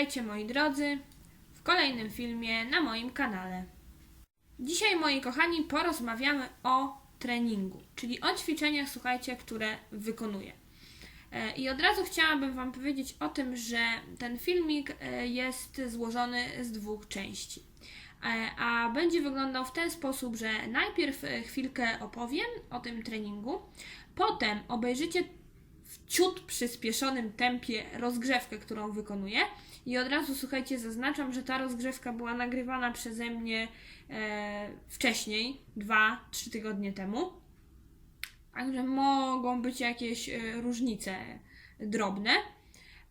Witajcie moi drodzy w kolejnym filmie na moim kanale. Dzisiaj moi kochani porozmawiamy o treningu, czyli o ćwiczeniach, słuchajcie, które wykonuję. E, I od razu chciałabym Wam powiedzieć o tym, że ten filmik e, jest złożony z dwóch części. E, A będzie wyglądał w ten sposób, że najpierw chwilkę opowiem o tym treningu, potem obejrzycie w ciut przyspieszonym tempie rozgrzewkę, którą wykonuję. I od razu słuchajcie, zaznaczam, że ta rozgrzewka była nagrywana przeze mnie e, wcześniej, 2-3 tygodnie temu. Także mogą być jakieś e, różnice drobne.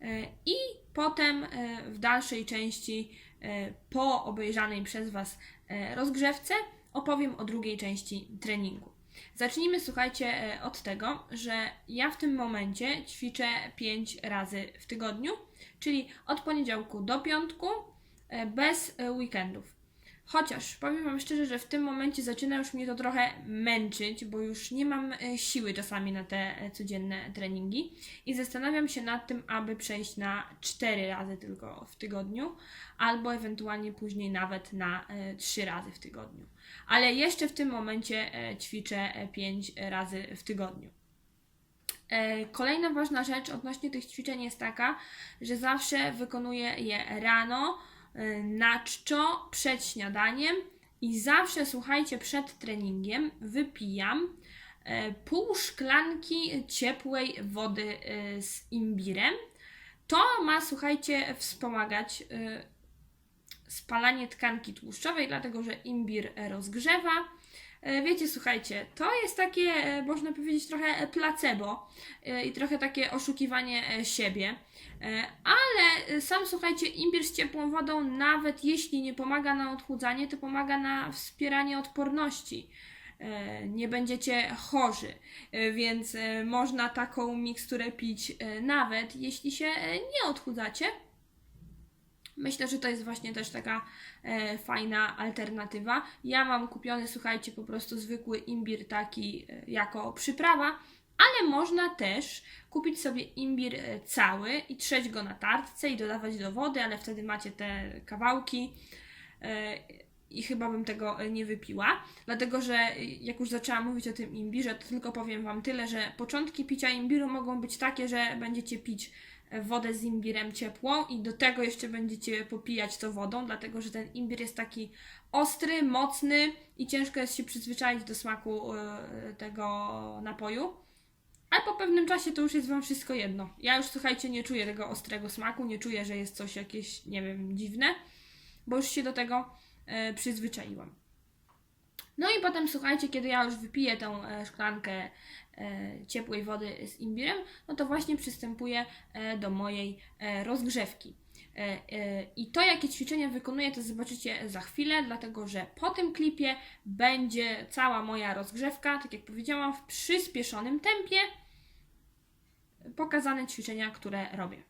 E, I potem e, w dalszej części, e, po obejrzanej przez Was e, rozgrzewce, opowiem o drugiej części treningu. Zacznijmy, słuchajcie, e, od tego, że ja w tym momencie ćwiczę 5 razy w tygodniu, czyli od poniedziałku do piątku, e, bez e, weekendów. Chociaż powiem Wam szczerze, że w tym momencie zaczyna już mnie to trochę męczyć, bo już nie mam siły czasami na te codzienne treningi i zastanawiam się nad tym, aby przejść na 4 razy tylko w tygodniu, albo ewentualnie później nawet na 3 razy w tygodniu. Ale jeszcze w tym momencie e, ćwiczę 5 razy w tygodniu. E, Kolejna ważna rzecz odnośnie tych ćwiczeń jest taka, że zawsze wykonuję je rano, e, na czczo, przed śniadaniem i zawsze, słuchajcie, przed treningiem wypijam e, pół szklanki ciepłej wody e, z imbirem. To ma, słuchajcie, wspomagać e, spalanie tkanki tłuszczowej, dlatego że imbir rozgrzewa. E, Wiecie, słuchajcie, to jest takie, e, można powiedzieć, trochę placebo e, i trochę takie oszukiwanie siebie. Ale sam, słuchajcie, imbir z ciepłą wodą, nawet jeśli nie pomaga na odchudzanie, to pomaga na wspieranie odporności. Nie będziecie chorzy, więc można taką miksturę pić nawet jeśli się nie odchudzacie. Myślę, że to jest właśnie też taka e, fajna alternatywa. Ja mam kupiony, słuchajcie, po prostu zwykły imbir taki e, jako przyprawa, ale można też kupić sobie imbir e, cały i trzeć go na tartce i dodawać do wody, ale wtedy macie te kawałki. E, i chyba bym tego e, nie wypiła, dlatego że e, jak już zaczęłam mówić o tym imbirze, to tylko powiem Wam tyle, że początki picia imbiru mogą być takie, że będziecie pić wodę z imbirem ciepłą i do tego jeszcze będziecie popijać to wodą, dlatego że ten imbir jest taki ostry, mocny i ciężko jest się przyzwyczaić do smaku e, tego napoju. Ale po pewnym czasie to już jest Wam wszystko jedno. Ja już, słuchajcie, nie czuję tego ostrego smaku, nie czuję, że jest coś jakieś, nie wiem, dziwne, bo już się do tego e, przyzwyczaiłam. No i potem, słuchajcie, kiedy ja już wypiję tą e, szklankę ciepłej wody z imbirem, no to właśnie przystępuję e, do mojej e, rozgrzewki. E, e, I to, jakie ćwiczenia wykonuję, to zobaczycie za chwilę, dlatego że po tym klipie będzie cała moja rozgrzewka, tak jak powiedziałam, w przyspieszonym tempie pokazane ćwiczenia, które robię.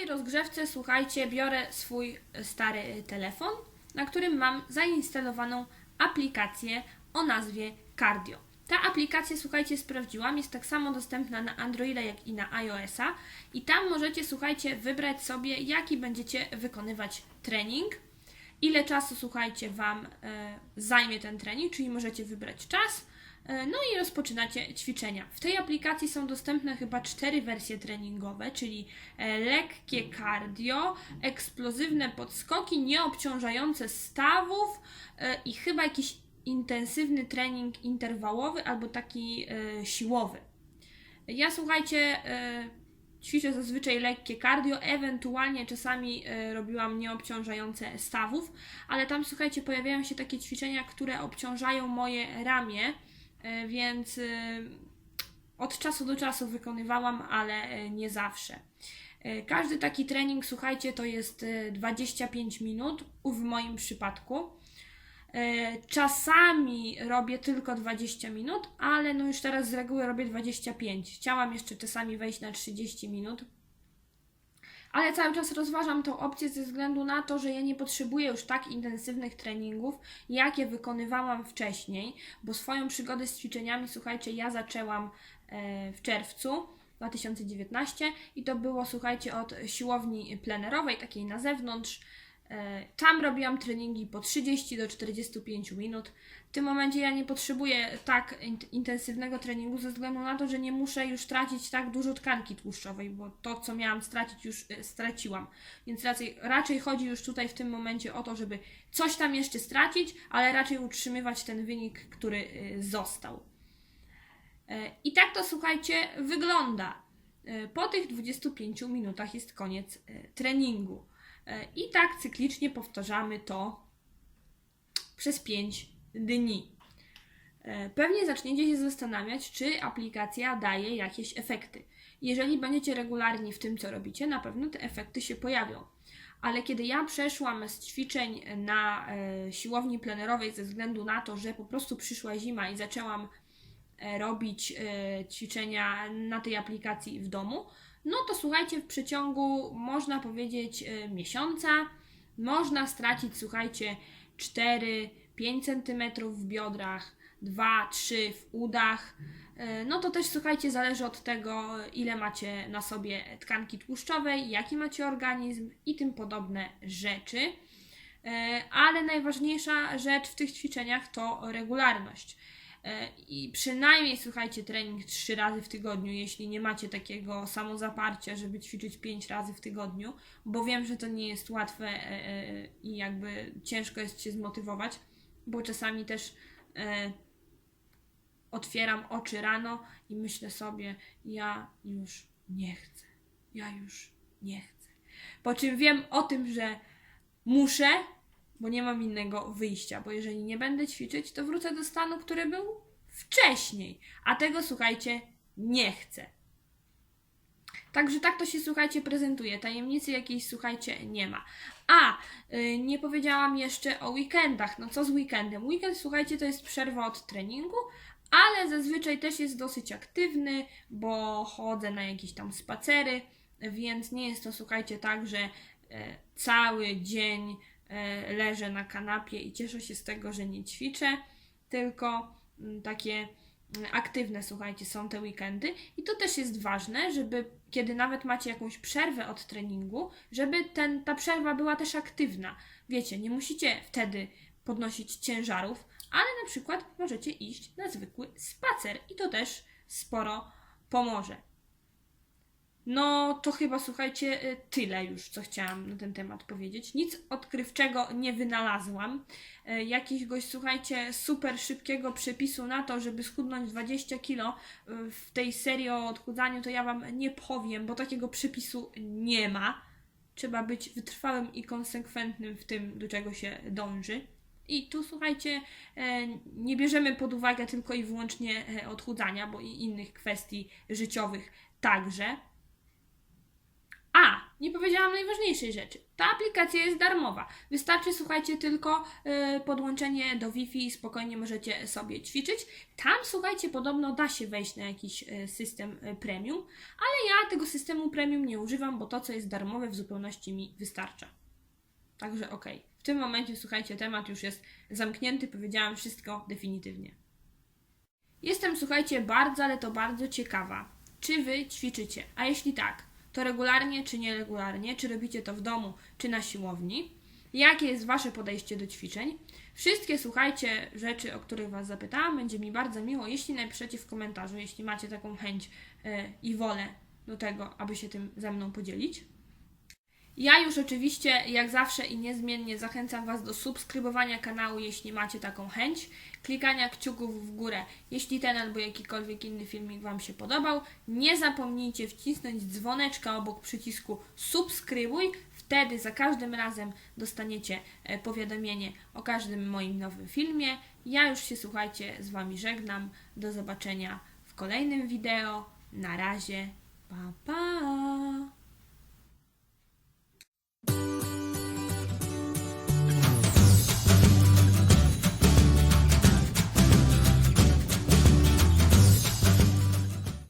Tej rozgrzewce, słuchajcie, biorę swój stary telefon, na którym mam zainstalowaną aplikację o nazwie Cardio. Ta aplikacja, słuchajcie, sprawdziłam, jest tak samo dostępna na Androida, jak i na iOS-a i tam możecie, słuchajcie, wybrać sobie, jaki będziecie wykonywać trening, ile czasu, słuchajcie, Wam e, zajmie ten trening, czyli możecie wybrać czas, no i rozpoczynacie ćwiczenia. W tej aplikacji są dostępne chyba cztery wersje treningowe, czyli e, lekkie cardio, eksplozywne podskoki, nieobciążające stawów e, i chyba jakiś intensywny trening interwałowy albo taki e, siłowy. Ja słuchajcie, e, ćwiczę zazwyczaj lekkie cardio, ewentualnie czasami e, robiłam nieobciążające stawów, ale tam słuchajcie, pojawiają się takie ćwiczenia, które obciążają moje ramię, e, więc e, od czasu do czasu wykonywałam, ale e, nie zawsze. E, Każdy taki trening, słuchajcie, to jest e, 25 minut, w moim przypadku. E, Czasami robię tylko 20 minut, ale no już teraz z reguły robię 25. Chciałam jeszcze czasami wejść na 30 minut, ale cały czas rozważam tą opcję ze względu na to, że ja nie potrzebuję już tak intensywnych treningów, jakie wykonywałam wcześniej, bo swoją przygodę z ćwiczeniami, słuchajcie, ja zaczęłam e, w czerwcu 2019 i to było, słuchajcie, od siłowni plenerowej, takiej na zewnątrz. E, Tam robiłam treningi po 30 do 45 minut. W tym momencie ja nie potrzebuję tak int- intensywnego treningu ze względu na to, że nie muszę już tracić tak dużo tkanki tłuszczowej, bo to, co miałam stracić, już e, straciłam. Więc raczej, raczej chodzi już tutaj w tym momencie o to, żeby coś tam jeszcze stracić, ale raczej utrzymywać ten wynik, który e, został. E, I tak to słuchajcie, wygląda. Po tych 25 minutach jest koniec treningu. I tak cyklicznie powtarzamy to przez 5 dni. E, Pewnie zaczniecie się zastanawiać, czy aplikacja daje jakieś efekty. Jeżeli będziecie regularni w tym, co robicie, na pewno te efekty się pojawią. Ale kiedy ja przeszłam z ćwiczeń na e, siłowni plenerowej ze względu na to, że po prostu przyszła zima i zaczęłam e, robić ćwiczenia na tej aplikacji w domu, no to słuchajcie, w przeciągu można powiedzieć miesiąca można stracić, słuchajcie, 4-5 cm w biodrach, 2-3 w udach. E, No to też słuchajcie, zależy od tego, ile macie na sobie tkanki tłuszczowej, jaki macie organizm i tym podobne rzeczy. E, Ale najważniejsza rzecz w tych ćwiczeniach to regularność. E, I przynajmniej słuchajcie, trening trzy razy w tygodniu, jeśli nie macie takiego samozaparcia, żeby ćwiczyć pięć razy w tygodniu, bo wiem, że to nie jest łatwe i jakby ciężko jest się zmotywować, bo czasami też e, otwieram oczy rano i myślę sobie, ja już nie chcę, ja już nie chcę. Po czym wiem o tym, że muszę, bo nie mam innego wyjścia, bo jeżeli nie będę ćwiczyć, to wrócę do stanu, który był wcześniej, a tego słuchajcie, nie chcę. Także tak to się, słuchajcie, prezentuje. Tajemnicy jakiejś, słuchajcie, nie ma. A, y, nie powiedziałam jeszcze o weekendach. No co z weekendem? Weekend, słuchajcie, to jest przerwa od treningu, ale zazwyczaj też jest dosyć aktywny, bo chodzę na jakieś tam spacery, więc nie jest to, słuchajcie, tak, że e, cały dzień e, leżę na kanapie i cieszę się z tego, że nie ćwiczę, tylko mm, takie mm, aktywne, słuchajcie, są te weekendy. I to też jest ważne, żeby kiedy nawet macie jakąś przerwę od treningu, żeby ten, ta przerwa była też aktywna. Wiecie, nie musicie wtedy podnosić ciężarów, ale na przykład możecie iść na zwykły spacer i to też sporo pomoże. No, to chyba słuchajcie, y, tyle już, co chciałam na ten temat powiedzieć. Nic odkrywczego nie wynalazłam. Y, Jakiegoś, słuchajcie, super szybkiego przepisu na to, żeby schudnąć 20 kilo y, w tej serii o odchudzaniu, to ja Wam nie powiem, bo takiego przepisu nie ma. Trzeba być wytrwałym i konsekwentnym w tym, do czego się dąży. I tu słuchajcie, e, nie bierzemy pod uwagę tylko i wyłącznie e, odchudzania, bo i innych kwestii życiowych także. Nie powiedziałam najważniejszej rzeczy. Ta aplikacja jest darmowa. Wystarczy, słuchajcie, tylko y, podłączenie do Wi-Fi i spokojnie możecie sobie ćwiczyć. Tam, słuchajcie, podobno da się wejść na jakiś y, system y, premium, ale ja tego systemu premium nie używam, bo to, co jest darmowe, w zupełności mi wystarcza. Także okej. W tym momencie, słuchajcie, temat już jest zamknięty, powiedziałam wszystko definitywnie. Jestem, słuchajcie, bardzo, ale to bardzo ciekawa, czy wy ćwiczycie, a jeśli tak, to regularnie czy nieregularnie, czy robicie to w domu, czy na siłowni, jakie jest wasze podejście do ćwiczeń. Wszystkie, słuchajcie, rzeczy, o których was zapytałam, będzie mi bardzo miło, jeśli napiszecie w komentarzu, jeśli macie taką chęć e, i wolę do tego, aby się tym ze mną podzielić. Ja już oczywiście, jak zawsze i niezmiennie zachęcam Was do subskrybowania kanału, jeśli macie taką chęć, klikania kciuków w górę, jeśli ten albo jakikolwiek inny filmik Wam się podobał. Nie zapomnijcie wcisnąć dzwoneczka obok przycisku subskrybuj, wtedy za każdym razem dostaniecie e, powiadomienie o każdym moim nowym filmie. Ja już się, słuchajcie, z Wami żegnam. Do zobaczenia w kolejnym wideo. Na razie. Pa, pa!